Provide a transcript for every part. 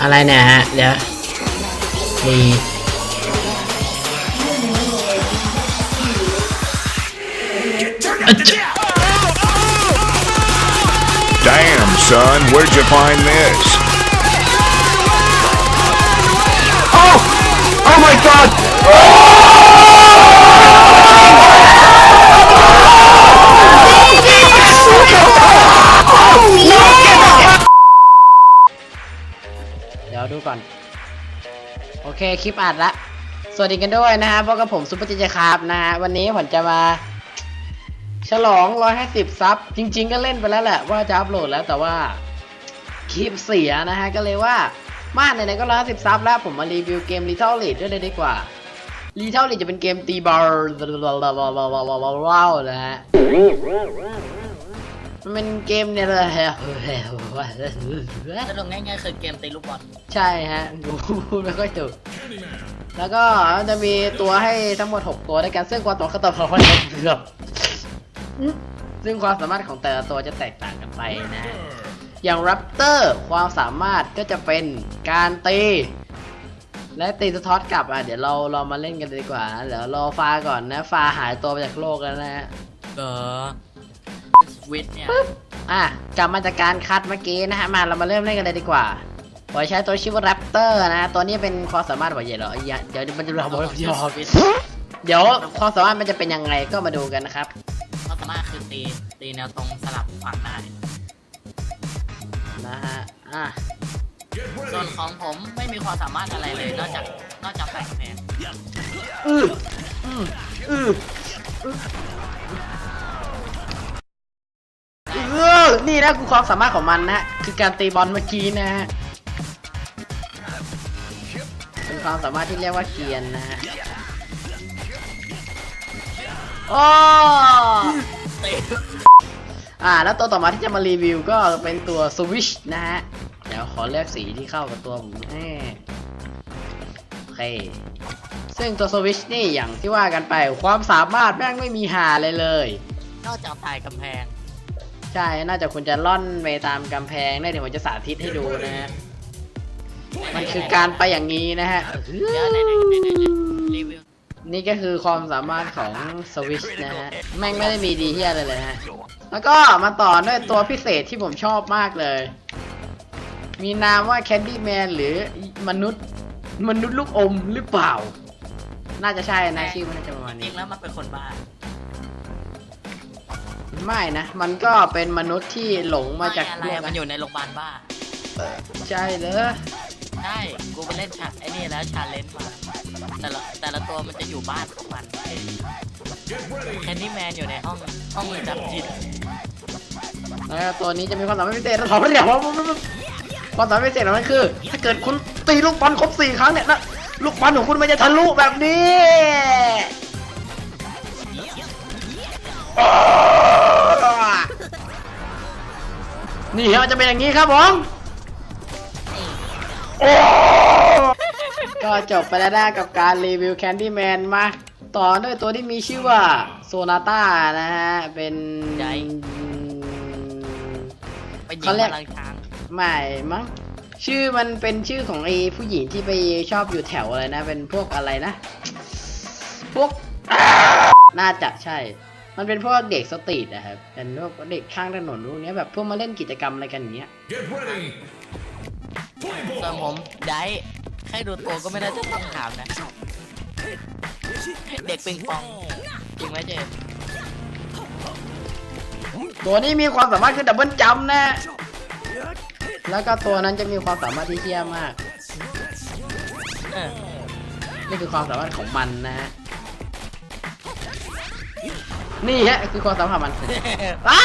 อะไรเนี่ยฮะ เดี๋ยวมี Damn, son, where'd you find this? Oh my god เ คลิปอัดละ สวัสดีกันด้วยนะฮะพบกับผมซุปเปอร์จิจคาร์บนะฮะ วันนี้ผมจะมา ฉลอง 150 ซับ จริง ๆ ก็เล่นไปแล้วแหละ ว่าจะอัพโหลดแล้วแต่ว่า คลิปเสียนะฮะ ก็เลยว่า มาไหนๆก็ 150 ซับแล้ว ผมมารีวิวเกม Little League ด้วยเลยดีกว่า Little League จะเป็นเกมตีบอลว้าวนะฮะ มันเป็นเกมเนี่ยเลยสรุปง่ายๆคือเกมตีลูกบอลใช่ฮะกูพูดไม่ค่อยถูกแล้วก็จะมีตัวให้ทั้งหมด 6 ตัวด้วยกันซึ่งความตัวก็ต่อพอเกือบซึ่งความสามารถของแต่ละตัวจะแตกต่างกันไปนะ อย่าง Raptor ความสามารถก็จะเป็นการตี และตีสะท้อนกลับอะเดี๋ยวเราเรามาเล่นกันเลยดีกว่านะเดี๋ยวรอฟ้าก่อนนะฟ้าหายตัวไปจากโลกแล้วนะฮะเออ วิทเนี่ยอะกลับมาจากการคัดเมื่อกี้นะฮะมาเรามาเริ่มเล่นกันเลยดีกว่าผมใช้ตัวชื่อว่า Raptor นะ ตัวนี้เป็นความสามารถบอกใหญ่เหรอไอ้ยะเดี๋ยวมันจะเราบอกยอมเดี๋ยวความสามารถมันจะเป็นยังไงก็มาดูกันนะครับความสามารถคือตีตีแนวตรงสลับฝั่งได้นะฮะอะส่วนของผมไม่มีความสามารถอะไรเลย นอกจากนอกจากแฝงแพงอืออืออือ เออ นี่นะคือความสามารถของมันนะคือการตีบอลเมื่อกี้นะฮะเป็นความสามารถที่เรียกว่าเกียนนะฮะโอ้อ่า แล้วตัวต่อมาที่จะมารีวิวก็เป็นตัวสวิชนะฮะ เดี๋ยวขอเลือกสีที่เข้ากับตัวผมแน่โอเค ซึ่งตัวสวิชนี่อย่างที่ว่ากันไปความสามารถแม่งไม่มีหาเลยเลย นอกจากถ่ายกำแพง ใช่ น่าจะคุณจะล่อนไปตามกำแพงได้เดี๋ยวผมจะสาธิตให้ดูนะฮะ มันคือการไปอย่างนี้นะฮะ เดี๋ยวไหนไหนไหนไหนรีวิวนี่ก็คือความสามารถของสวิชนะฮะ แม่งไม่ได้มีดีที่อะไรเลยนะฮะ แล้วก็มาต่อด้วยตัวพิเศษที่ผมชอบมากเลย มีนามว่าแคนดี้แมนหรือมนุษย์ มนุษย์ลูกอมหรือเปล่า น่าจะใช่นะชื่อมันน่าจะประมาณจรินี้งแล้วมันเป็นคนบ้า ไม่นะ มันก็เป็นมนุษย์ที่หลงมาจากอะไรโลกมันอยู่ในโรงพยาบาลบ้า ใช่เลยใช่ กูไปเล่นชาไอ้นี่แล้วชาเลนจ์มา แต่ละแต่ละตัวมันจะอยู่บ้านของมันแคนดี้แมนอยู่ในห้องห้องจับจิตแล้วตัวนี้จะมีความสามารถพิเศษแล้วขอเรียกว่าความสามารถพิเศษของมันคือ ถ้าเกิดคุณตีลูกบอลครบสี่ครั้งเนี่ยนะลูกบอลของคุณมันจะทะลุแบบนี้ นี่ฮะจะเป็นอย่างนี้ครับผมโอ้ก็จบไปแล้วนะกับการรีวิวแคนดี้แมนมาต่อด้วยตัวที่มีชื่อว่าโซนาต้านะฮะ เป็นไปยิงเขาเรียกพลังช้างไม่มั้งชื่อมันเป็นชื่อของไอ้ผู้หญิงที่ไปชอบอยู่แถวอะไรนะ เป็นพวกอะไรนะ พวก น่าจะใช่ มันเป็นพวกเด็กสตรีทนะครับเป็นพวกเด็กข้างถนนพวกเนี้ยแบบพวกมาเล่นกิจกรรมอะไรกันอย่างเงี้ย Get ready. ส่วนผมได้แค่ดูตัวก็ไม่ได้จะต้องถามนะ เด็กปิงปองจริงไหมเจมส์ตัวนี้มีความสามารถคือดับเบิลจัมป์นะ แล้วก็ตัวนั้นจะมีความสามารถที่เที่ยมากเออนี่คือความสามารถของมันนะฮะ นี่ฮะคือความสามารถของมันอ้า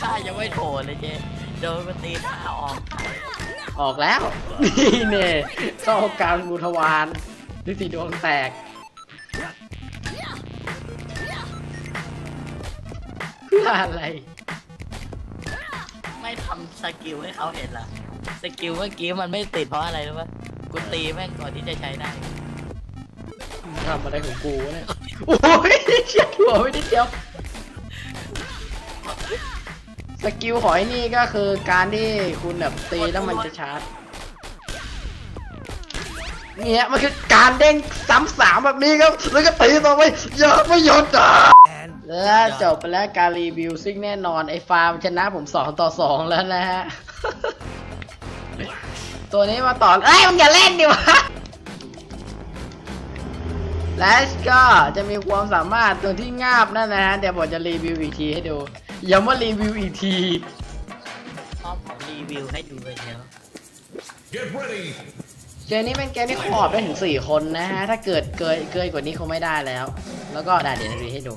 ข้ายังไม่โถเลยเจโดนมันตีท่าออกออกแล้ว นี่เน่เข้าการบูทวารฤทธิดวงแตกเพื่ออะไร ไม่ทำสกิลให้เขาเห็นล่ะสกิลเมื่อกี้มันไม่ติดเพราะอะไรรู้ปะกูตีแม่งก่อนที่จะใช้ได้ ทำอะไรของกูวะเนี่ย โอ้ยเฉียดหัวไม่ได้เดียว สกิลของไอ้นี่ก็คือการที่คุณแบบตีแล้วมันจะชาร์จเนี่ยมันคือการเด้งซ้ำสามแบบนี้ครับ แล้วก็ตีต่อไปอย่าไม่หยุดอะแล้วจบไปแล้วการรีวิวซึ่งแน่นอน ไอ้ฟาร์มชนะผมสองต่อสองแล้วนะฮะ ตัวนี้มาต่อเอ้ยมันอย่าเล่นดิวะ และก็จะมีความสามารถตัวที่งาบนั่นนะฮะเดี๋ยวผมจะรีวิวอีกทีให้ดูย้ำว่ารีวิวอีกทีชอบของรีวิวให้ดูเลยเนาะ Get ready. เกมนี้เป็นเกมที่ขอบได้ถึง 4 คนนะฮะ ถ้าเกิดเกินเกินกว่านี้คงไม่ได้แล้ว แล้วก็ได้เดี๋ยวรีวิวให้ดู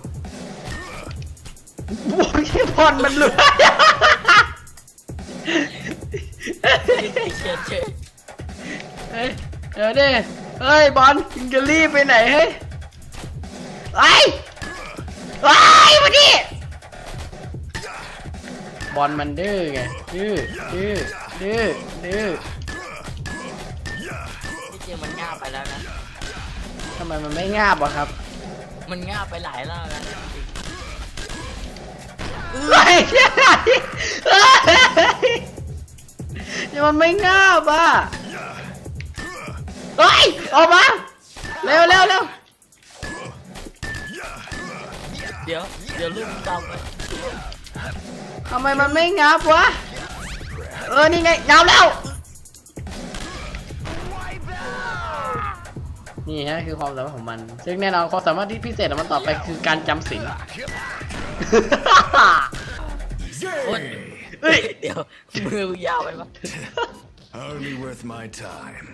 บอลที่บอลมันเหลือเชื่อเชื่อเฮ้ยเดี๋ยวดิ เฮ้ยบอลมึงจะรีบไปไหนเฮ้ยไอ้ไอ้มาดิบอลมันดื้อไงดื้อดื้อดื้อดื้อที่จริงมันง่าบไปแล้วนะ ทำไมมันไม่งาบวะครับมันง่าบไปหลายรอบแล้วนะจริงเฮ้ยเฮ้ยยังมันไม่งาบอะ เฮ้ยออกมาเร็วเร็วเร็วเดี๋ยว เดี๋ยวลูกจำไปทำไมมันไม่งับวะ เออ นี่ไงงับแล้ว นี่ฮะคือความสามารถของมัน ซึ่งแน่นอนความสามารถที่พิเศษของมันต่อไปคือการจำสินโอ๊ยเฮ้ยเดี๋ยวมือยาวไปปะ Hardly worth my time.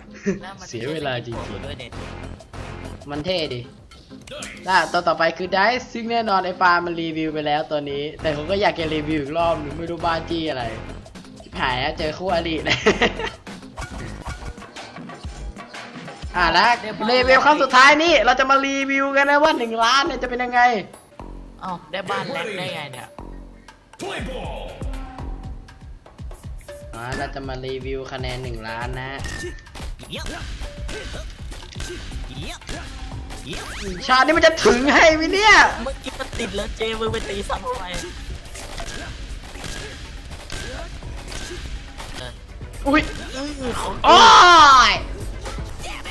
แล้วมันเสียเวลาจริงๆ ด้วยเนี่ยมันเท่ดิล่ะตัวต่อไปคือไดซ์ซึ่งแน่นอนไอ้ฟาร์มมันรีวิวไปแล้วตัวนี้ แต่ผมก็อยากจะรีวิวอีกรอบหนึงไม่รู้บ้าจี้อะไรชิบหายแล้วเจอคู่อดีตเลย อะแล้วรีวิวครั้งสุดท้ายนี่เราจะมารีวิวกันนะว่าหนึ่งล้านเนี่ยจะเป็นยังไง เอ้าได้บ้านแรกได้ไงเนี่ย Play ball. อ่าเราจะมารีวิวคะแนนหนึ่งล้านนะฮะชาตินี้มันจะถึงให้ไหมเนี่ยเมื่อกี้มันติดแล้วเจมึงไปตีซ้ำทำไมเอออุ้ยอื้อของโอ้ย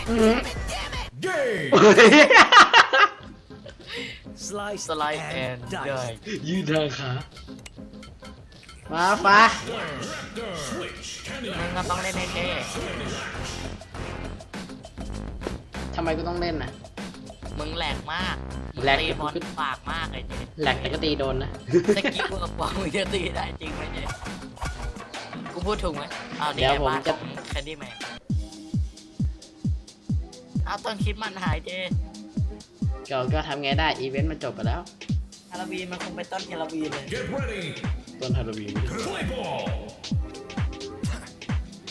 อื้อหือ Game. สไลด์แอนด์ได้ยืนทางขา มาฟ้ามึงก็ต้องเล่นให้เท่ทำไมกูต้องเล่นน่ะ มึงแหลกมากมึงแหลก ตีบอลปากมากเลยเจแหลกแต่ก็ตีโดนนะตะกี้กูกับปองมึงจะตีได้จริงไหมเจกูพูดถูกไหมอ้าวนี่เดี๋ยวไงผมบ้านจะของแคนดี้แมนอ้าวต้นคลิปมันหายเจก็ก็ทำไงได้ อีเวนต์มันจบไปแล้วฮาราบีนมันคงไปต้นฮาราบีนเลย Get ready. ต้นฮาโลวีน Play ball.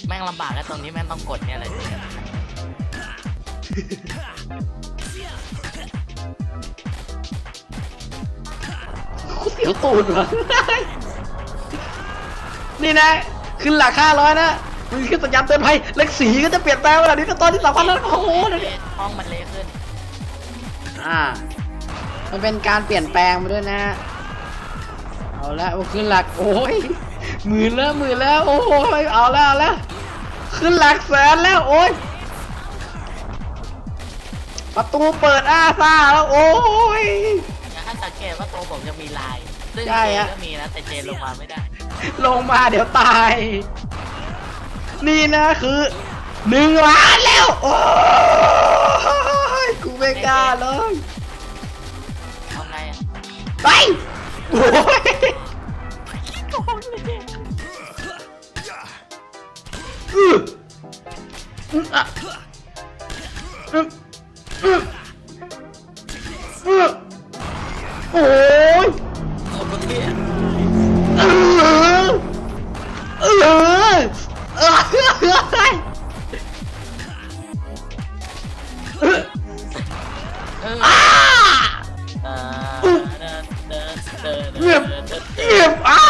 แม่งลำบากแค่ตรงนี้แม่งต้องกดเนี่ยอะไรเจกูเสียวตูดวะนี่นะขึ้นหลักห้าร้อยนะมันขึ้นสัญญาณเตือนภัยเล็กสีก็จะเปลี่ยนแปลงเวลานี้ก็ตอนที่สามพันแล้วโอ้โหเดี๋ยวนี้ห้องมันเละขึ้น อ่า มันเป็นการเปลี่ยนแปลงมาด้วยนะ เอาละโอ้ขึ้นหลักโอ้ยหมื่นแล้วหมื่นแล้วโอ้โหเอาแล้วเอาแล้วขึ้นหลักแสนแล้วโอ้ยประตูเปิดอ้าซ่าแล้วโอ้ยอย่างถ้าสังเกตว่าตัวผมจะมีลาย ซึ่งใช่เจฮะก็มีนะแต่เจลงมาไม่ได้ ลงมาเดี๋ยวตาย นี่นะคือหนึ่งล้านแล้วโอ้ยกูไม่กล้าเลยทำไงอะไป โอ้ยอืออืออะอืออือ เดินเดินเดินเงียบเดินเดินเงียบอ้า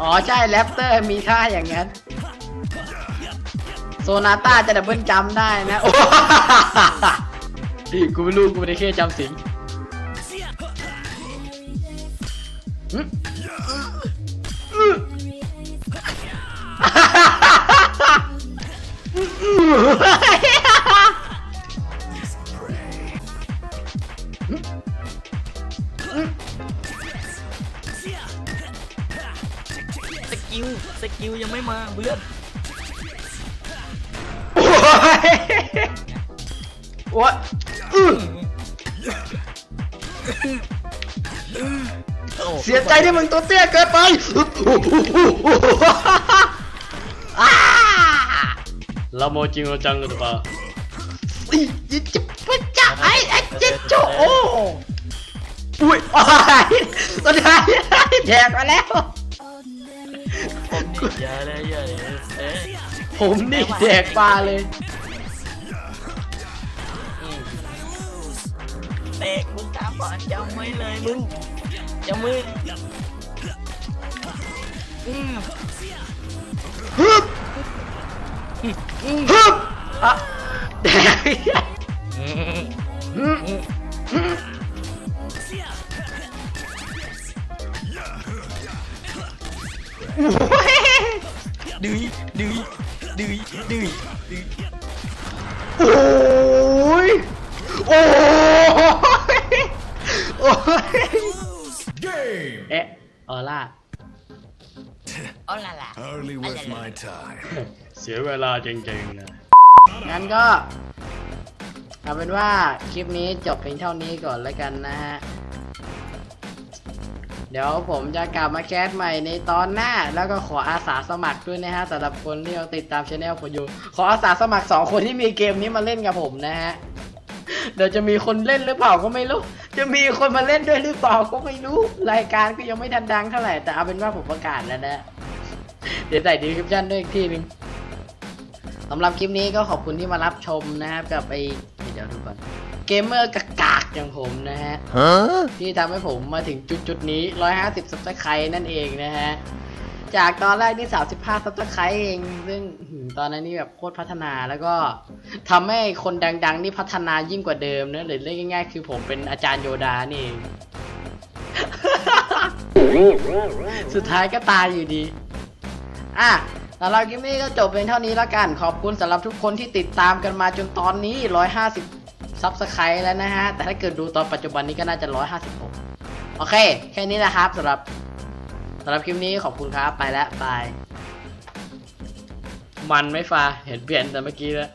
อ๋อใช่แรปเตอร์มีท่าอย่างนั้น โซนาต้าจะดับเบิลจำได้นะ โอ้ดิกูไม่รู้กูไม่ได้แค่จำสิง ไม่มาเพื่อนโอ้ยโอ้ยอื้อโอ้เสียใจที่มึงตัวเตี้ยเกินไปอ้าละโมจริงจังกันหรือเปล่าอีจิบปะจ๊ะไอ้ไอ้เจ๊โจโอ้อุ้ยโอ้ยตอนนี้แดกมาแล้วผมนี่ เยอะเลยเยอะเลยเอ๊ะผมนี่แดกปลาเลย เตะมึงตาบอดจำไว้เลยมึงจำมืออืมฮึบฮึบอะแดกฮึบ ดื้อดื้อดื้อดื้อดื้อโอ้ยโอ้ยโอ้ยเอ๊ะออล่าเอาละล่ะ Hardly worth my time. เสียเวลาจริงๆนะ งั้นก็เอาเป็นว่าคลิปนี้จบเพียงเท่านี้ก่อนแล้วกันนะฮะ เดี๋ยวผมจะกลับมาแคสใหม่ในตอนหน้า แล้วก็ขออาสาสมัครด้วยนะฮะสำหรับคนที่เขาติดตามช anel ผมอยู่ ขออาสาสมัครสองคนที่มีเกมนี้มาเล่นกับผมนะฮะเดี๋ยวจะมีคนเล่นหรือเปล่าก็ไม่รู้ จะมีคนมาเล่นด้วยหรือเปล่าก็ไม่รู้ รายการก็ยังไม่ทันดังเท่าไหร่แต่เอาเป็นว่าผมประกาศแล้วนะเดี๋ยวใส่ดีคริปชั่นด้วยอีกทีนึงสำหรับคลิปนี้ก็ขอบคุณที่มารับชมนะครับกับไอ เกมเมอร์กากากๆอย่างผมนะฮะ Huh? ที่ทำให้ผมมาถึงจุดจุดๆนี้ 150 ซับสไครต์นั่นเองนะฮะ จากตอนแรกนี่ 35 ซับสไครต์เอง ซึ่งหืมตอนนั้นนี่แบบโคตรพัฒนาแล้วก็ทำให้คนดังๆ นี่พัฒนายิ่งกว่าเดิมนะหรือเรียกง่ายๆ คือผมเป็นอาจารย์โยดานี่เองสุดท้ายก็ตายอยู่ดี อะสำหรับคลิปนี้ก็จบเป็นเท่านี้แล้วกัน ขอบคุณสำหรับทุกคนที่ติดตามกันมาจนตอนนี้ 150 ซับสไครต์แล้วนะฮะ แต่ถ้าเกิดดูตอนปัจจุบันนี้ก็น่าจะ 156 โอเค แค่นี้นะครับสำหรับสำหรับคลิปนี้ขอบคุณครับ ไปแล้วบาย มันไม่ฟาเห็นเปลี่ยนแต่เมื่อกี้แล้ว